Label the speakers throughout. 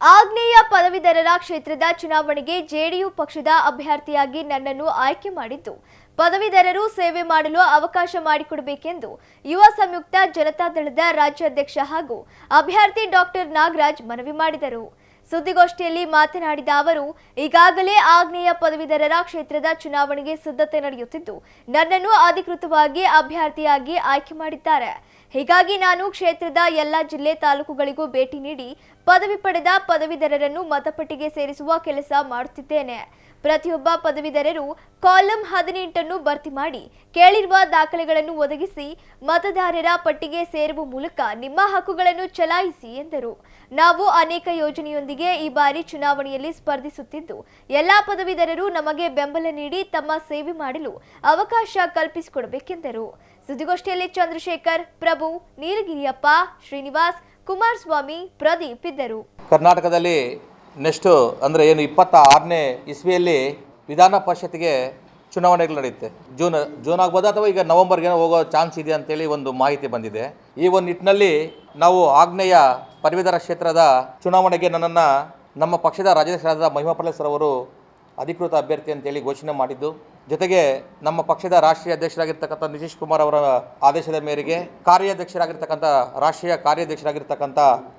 Speaker 1: ಆಗ್ನೇಯ ಪದವೀಧರರ ಕ್ಷೇತ್ರದ ಚುನಾವಣೆಗೆ ಜೆಡಿಯು ಪಕ್ಷದ ಅಭ್ಯರ್ಥಿಯಾಗಿ ನನ್ನನ್ನು ಆಯ್ಕೆ ಮಾಡಿದ್ದು. ಪದವೀಧರರು ಸೇವೆ ಮಾಡಲು ಅವಕಾಶ ಮಾಡಿಕೊಡಬೇಕೆಂದು ಯುವ ಸಂಯುಕ್ತ ಜನತಾದಳದ ರಾಜ್ಯಾಧ್ಯಕ್ಷ ಹಾಗೂ ಅಭ್ಯರ್ಥಿ ಡಾಕ್ಟರ್ ನಾಗರಾಜ್ ಮನವಿ ಮಾಡಿದರು. ಸುದ್ದಿಗೋಷ್ಠಿಯಲ್ಲಿ ಮಾತನಾಡಿದ ಅವರು, ಈಗಾಗಲೇ ಆಗ್ನೇಯ ಪದವೀಧರರ ಕ್ಷೇತ್ರದ ಚುನಾವಣೆಗೆ ಸಿದ್ಧತೆ ನಡೆಯುತ್ತಿದ್ದು, ನನ್ನನ್ನು ಅಧಿಕೃತವಾಗಿ ಅಭ್ಯರ್ಥಿಯಾಗಿ ಆಯ್ಕೆ ಮಾಡಿದ್ದಾರೆ. ಹೀಗಾಗಿ ನಾನು ಕ್ಷೇತ್ರದ ಎಲ್ಲ ಜಿಲ್ಲೆ ತಾಲೂಕುಗಳಿಗೂ ಭೇಟಿ ನೀಡಿ ಪದವಿ ಪಡೆದ ಪದವೀಧರರನ್ನು ಮತಪಟ್ಟಿಗೆ ಸೇರಿಸುವ ಕೆಲಸ ಮಾಡುತ್ತಿದ್ದೇನೆ. ಪ್ರತಿಯೊಬ್ಬ ಪದವೀಧರರು ಕಾಲಂ ಹದಿನೆಂಟನ್ನು ಭರ್ತಿ ಮಾಡಿ ಕೇಳಿರುವ ದಾಖಲೆಗಳನ್ನು ಒದಗಿಸಿ ಮತದಾರರ ಪಟ್ಟಿಗೆ ಸೇರುವ ಮೂಲಕ ನಿಮ್ಮ ಹಕ್ಕುಗಳನ್ನು ಚಲಾಯಿಸಿ ಎಂದರು. ನಾವು ಅನೇಕ ಯೋಜನೆಯೊಂದಿಗೆ ಈ ಬಾರಿ ಚುನಾವಣೆಯಲ್ಲಿ ಸ್ಪರ್ಧಿಸುತ್ತಿದ್ದು, ಎಲ್ಲಾ ಪದವೀಧರರು ನಮಗೆ ಬೆಂಬಲ ನೀಡಿ ತಮ್ಮ ಸೇವೆ ಮಾಡಲು ಅವಕಾಶ ಕಲ್ಪಿಸಿಕೊಡಬೇಕೆಂದರು. ಸುದ್ದಿಗೋಷ್ಠಿಯಲ್ಲಿ ಚಂದ್ರಶೇಖರ್, ಪ್ರಭು, ನೀಲಗಿರಿಯಪ್ಪ, ಶ್ರೀನಿವಾಸ್ ಕುಮಾರಸ್ವಾಮಿ ಪ್ರದೀಪ್ ಇದ್ದರು.
Speaker 2: ಕರ್ನಾಟಕದಲ್ಲಿ ನೆಕ್ಸ್ಟು ಅಂದರೆ ಏನು ಇಪ್ಪತ್ತ ಆರನೇ ಇಸ್ವಿಯಲ್ಲಿ ವಿಧಾನ ಪರಿಷತ್ಗೆ ಚುನಾವಣೆಗಳು ನಡೆಯುತ್ತೆ. ಜೂನ್ ಜೂನ್ ಆಗ್ಬೋದು ಅಥವಾ ಈಗ ನವಂಬರ್ಗೆ ಹೋಗೋ ಚಾನ್ಸ್ ಇದೆ ಅಂತೇಳಿ ಒಂದು ಮಾಹಿತಿ ಬಂದಿದೆ. ಈ ಒಂದು ನಿಟ್ಟಿನಲ್ಲಿ ನಾವು ಆಗ್ನೇಯ ಪದವೀಧರ ಕ್ಷೇತ್ರದ ಚುನಾವಣೆಗೆ ನನ್ನನ್ನು ನಮ್ಮ ಪಕ್ಷದ ರಾಜ್ಯಾಧ್ಯಕ್ಷರಾದ ಮಹಿಮಾ ಸರ್ ಅವರು ಅಧಿಕೃತ ಅಭ್ಯರ್ಥಿ ಅಂತೇಳಿ ಘೋಷಣೆ ಮಾಡಿದ್ದು. ಜೊತೆಗೆ ನಮ್ಮ ಪಕ್ಷದ ರಾಷ್ಟ್ರೀಯ ಅಧ್ಯಕ್ಷರಾಗಿರ್ತಕ್ಕಂಥ ನಿತೀಶ್ ಕುಮಾರ್ ಅವರ ಆದೇಶದ ಮೇರೆಗೆ ಕಾರ್ಯಾಧ್ಯಕ್ಷರಾಗಿರ್ತಕ್ಕಂಥ, ರಾಷ್ಟ್ರೀಯ ಕಾರ್ಯಾಧ್ಯಕ್ಷರಾಗಿರ್ತಕ್ಕಂಥ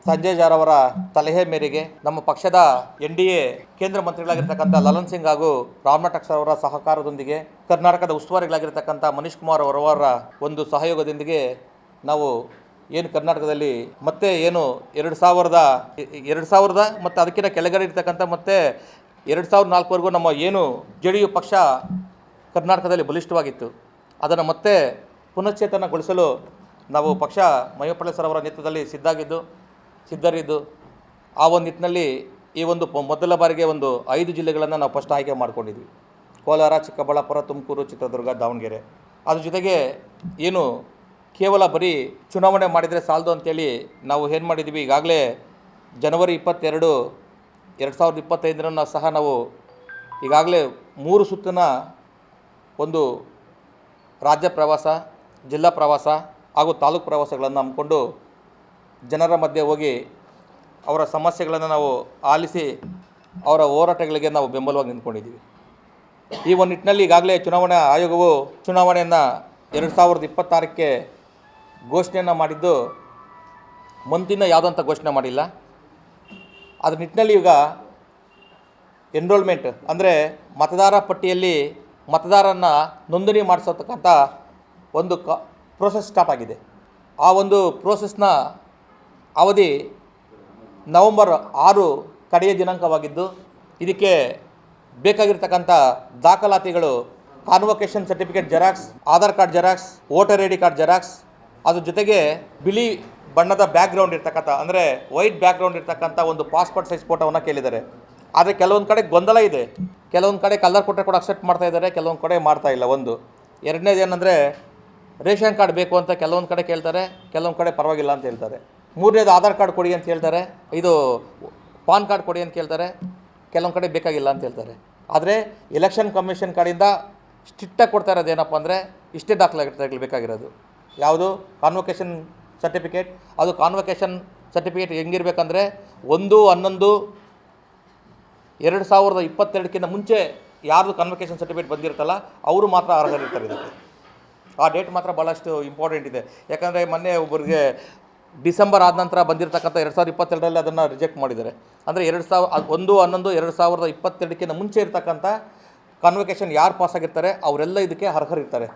Speaker 2: ಸಂಜಯ್ ಜಾರ್ ಅವರ ಸಲಹೆ ಮೇರೆಗೆ ನಮ್ಮ ಪಕ್ಷದ ಎನ್ ಡಿ ಎ ಕೇಂದ್ರ ಮಂತ್ರಿಗಳಾಗಿರ್ತಕ್ಕಂಥ ಲಲನ್ ಸಿಂಗ್ ಹಾಗೂ ರಾಮನಾಥ್ ಅಕ್ಷರ್ ಅವರ ಸಹಕಾರದೊಂದಿಗೆ ಕರ್ನಾಟಕದ ಉಸ್ತುವಾರಿಗಳಾಗಿರ್ತಕ್ಕಂಥ ಮನೀಶ್ ಕುಮಾರ್ ಅವರವರ ಒಂದು ಸಹಯೋಗದೊಂದಿಗೆ ನಾವು ಏನು ಕರ್ನಾಟಕದಲ್ಲಿ ಮತ್ತೆ ಏನು ಎರಡು ಸಾವಿರದ ಎರಡು ಸಾವಿರದ ಮತ್ತು ಅದಕ್ಕಿಂತ ಕೆಳಗಡೆ ಇರ್ತಕ್ಕಂಥ ಮತ್ತೆ ಎರಡು ಸಾವಿರದ ನಾಲ್ಕುವರೆಗೂ ನಮ್ಮ ಏನು ಜೆ ಡಿ ಯು ಪಕ್ಷ ಕರ್ನಾಟಕದಲ್ಲಿ ಬಲಿಷ್ಠವಾಗಿತ್ತು. ಅದನ್ನು ಮತ್ತೆ ಪುನಶ್ಚೇತನಗೊಳಿಸಲು ನಾವು ಪಕ್ಷ ಮಹೇಪಳ್ಳಿ ಸರ್ ಅವರ ನೇತೃತ್ವದಲ್ಲಿ ಸಿದ್ಧಾಗಿದ್ದು ಸಿದ್ಧರಿದ್ದು, ಆ ಒಂದು ನಿಟ್ಟಿನಲ್ಲಿ ಈ ಒಂದು ಮೊದಲ ಬಾರಿಗೆ ಒಂದು ಐದು ಜಿಲ್ಲೆಗಳನ್ನು ನಾವು ಫಸ್ಟ್ ಆಯ್ಕೆ ಮಾಡ್ಕೊಂಡಿದ್ವಿ. ಕೋಲಾರ, ಚಿಕ್ಕಬಳ್ಳಾಪುರ, ತುಮಕೂರು, ಚಿತ್ರದುರ್ಗ, ದಾವಣಗೆರೆ. ಅದ್ರ ಜೊತೆಗೆ ಏನು ಕೇವಲ ಬರೀ ಚುನಾವಣೆ ಮಾಡಿದರೆ ಸಾಲದು ಅಂತೇಳಿ ನಾವು ಏನು ಮಾಡಿದ್ವಿ ಈಗಾಗಲೇ ಜನವರಿ ಇಪ್ಪತ್ತೆರಡು ಎರಡು ಸಾವಿರದ ಇಪ್ಪತ್ತೈದರನ್ನು ಸಹ ನಾವು ಈಗಾಗಲೇ ಮೂರು ಸುತ್ತಿನ ಒಂದು ರಾಜ್ಯ ಪ್ರವಾಸ, ಜಿಲ್ಲಾ ಪ್ರವಾಸ ಹಾಗೂ ತಾಲೂಕು ಪ್ರವಾಸಗಳನ್ನು ಹಮ್ಮಿಕೊಂಡು ಜನರ ಮಧ್ಯೆ ಹೋಗಿ ಅವರ ಸಮಸ್ಯೆಗಳನ್ನು ನಾವು ಆಲಿಸಿ ಅವರ ಹೋರಾಟಗಳಿಗೆ ನಾವು ಬೆಂಬಲವಾಗಿ ನಿಂತ್ಕೊಂಡಿದ್ದೀವಿ. ಈ ಒಂದು ನಿಟ್ಟಿನಲ್ಲಿ ಈಗಾಗಲೇ ಚುನಾವಣಾ ಆಯೋಗವು ಚುನಾವಣೆಯನ್ನು ಎರಡು ಸಾವಿರದ ಇಪ್ಪತ್ತಾರಕ್ಕೆ ಘೋಷಣೆಯನ್ನು ಮಾಡಿದ್ದು, ಮುಂದಿನ ಯಾವುದಂತ ಘೋಷಣೆ ಮಾಡಿಲ್ಲ. ಅದ್ರ ನಿಟ್ಟಿನಲ್ಲಿ ಈಗ ಎನ್ರೋಲ್ಮೆಂಟ್ ಅಂದರೆ ಮತದಾರ ಪಟ್ಟಿಯಲ್ಲಿ ಮತದಾರನ ನೋಂದಣಿ ಮಾಡಿಸತಕ್ಕಂಥ ಒಂದು ಕ ಪ್ರೋಸೆಸ್ ಸ್ಟಾರ್ಟ್ ಆಗಿದೆ. ಆ ಒಂದು ಪ್ರೋಸೆಸ್ನ ಅವಧಿ ನವಂಬರ್ ಆರು ಕಡೆಯ ದಿನಾಂಕವಾಗಿದ್ದು, ಇದಕ್ಕೆ ಬೇಕಾಗಿರ್ತಕ್ಕಂಥ ದಾಖಲಾತಿಗಳು convocation certificate xerox Aadhaar card xerox voter I D card xerox ಅದ್ರ ಜೊತೆಗೆ ಬಿಳಿ ಬಣ್ಣದ ಬ್ಯಾಕ್ಗ್ರೌಂಡ್ ಇರ್ತಕ್ಕಂಥ, ಅಂದರೆ ವೈಟ್ ಬ್ಯಾಕ್ಗ್ರೌಂಡ್ ಇರ್ತಕ್ಕಂಥ ಒಂದು ಪಾಸ್ಪೋರ್ಟ್ ಸೈಜ್ ಫೋಟೋವನ್ನು ಕೇಳಿದ್ದಾರೆ. ಆದರೆ ಕೆಲವೊಂದು ಕಡೆ ಗೊಂದಲ ಇದೆ. ಕೆಲವೊಂದು ಕಡೆ ಕಲರ್ ಕೊಟ್ಟರೆ ಕೂಡ ಅಕ್ಸೆಪ್ಟ್ ಮಾಡ್ತಾ ಇದ್ದಾರೆ, ಕೆಲವೊಂದು ಕಡೆ ಮಾಡ್ತಾ ಇಲ್ಲ ಒಂದು. ಎರಡನೇದು ಏನಂದರೆ, ರೇಷನ್ ಕಾರ್ಡ್ ಬೇಕು ಅಂತ ಕೆಲವೊಂದು ಕಡೆ ಕೇಳ್ತಾರೆ, ಕೆಲವೊಂದು ಕಡೆ ಪರವಾಗಿಲ್ಲ ಅಂತ ಹೇಳ್ತಾರೆ. ಮೂರನೇದು ಆಧಾರ್ ಕಾರ್ಡ್ ಕೊಡಿ ಅಂತ ಹೇಳ್ತಾರೆ, ಇದು ಪಾನ್ ಕಾರ್ಡ್ ಕೊಡಿ ಅಂತ ಕೇಳ್ತಾರೆ, ಕೆಲವೊಂದು ಕಡೆ ಬೇಕಾಗಿಲ್ಲ ಅಂತ ಹೇಳ್ತಾರೆ. ಆದರೆ ಎಲೆಕ್ಷನ್ ಕಮಿಷನ್ ಕಡೆಯಿಂದ ಸ್ಟ್ರಿಕ್ಟಾಗಿ ಕೊಡ್ತಾ ಇರೋದು ಏನಪ್ಪ ಅಂದರೆ, ಇಷ್ಟೇ ದಾಖಲಾಗಿರ್ತಾರೆ ಬೇಕಾಗಿರೋದು. ಯಾವುದು? ಕಾನ್ವೊಕೇಶನ್ ಸರ್ಟಿಫಿಕೇಟ್ ಅದು ಕಾನ್ವೊಕೇಶನ್ ಸರ್ಟಿಫಿಕೇಟ್ ಹೆಂಗಿರ್ಬೇಕಂದ್ರೆ ಒಂದು, ಹನ್ನೊಂದು, ಎರಡು ಸಾವಿರದ ಇಪ್ಪತ್ತೆರಡಕ್ಕಿಂತ ಮುಂಚೆ ಯಾರ್ದು ಕನ್ವೊಕೇಶನ್ ಸರ್ಟಿಫಿಕೇಟ್ ಬಂದಿರುತ್ತಲ್ಲ, ಅವರು ಮಾತ್ರ ಅರ್ಹರಿರ್ತಾರೆ ಇದಕ್ಕೆ. ಆ ಡೇಟ್ ಮಾತ್ರ ಭಾಳಷ್ಟು ಇಂಪಾರ್ಟೆಂಟ್ ಇದೆ. ಯಾಕಂದರೆ ಮೊನ್ನೆ ಒಬ್ಬರಿಗೆ ಡಿಸೆಂಬರ್ ಆದ ನಂತರ ಬಂದಿರತಕ್ಕಂಥ ಎರಡು ಸಾವಿರದ ಇಪ್ಪತ್ತೆರಡರಲ್ಲಿ ಅದನ್ನು ರಿಜೆಕ್ಟ್ ಮಾಡಿದ್ದಾರೆ. ಅಂದರೆ ಎರಡು ಸಾವಿರ ಒಂದು, ಹನ್ನೊಂದು, ಎರಡು ಸಾವಿರದ ಇಪ್ಪತ್ತೆರಡಕ್ಕಿಂತ ಮುಂಚೆ ಇರತಕ್ಕಂಥ ಕನ್ವೊಕೇಶನ್ ಯಾರು ಪಾಸ್ ಆಗಿರ್ತಾರೆ, ಅವರೆಲ್ಲ ಇದಕ್ಕೆ ಅರ್ಹರಿರ್ತಾರೆ.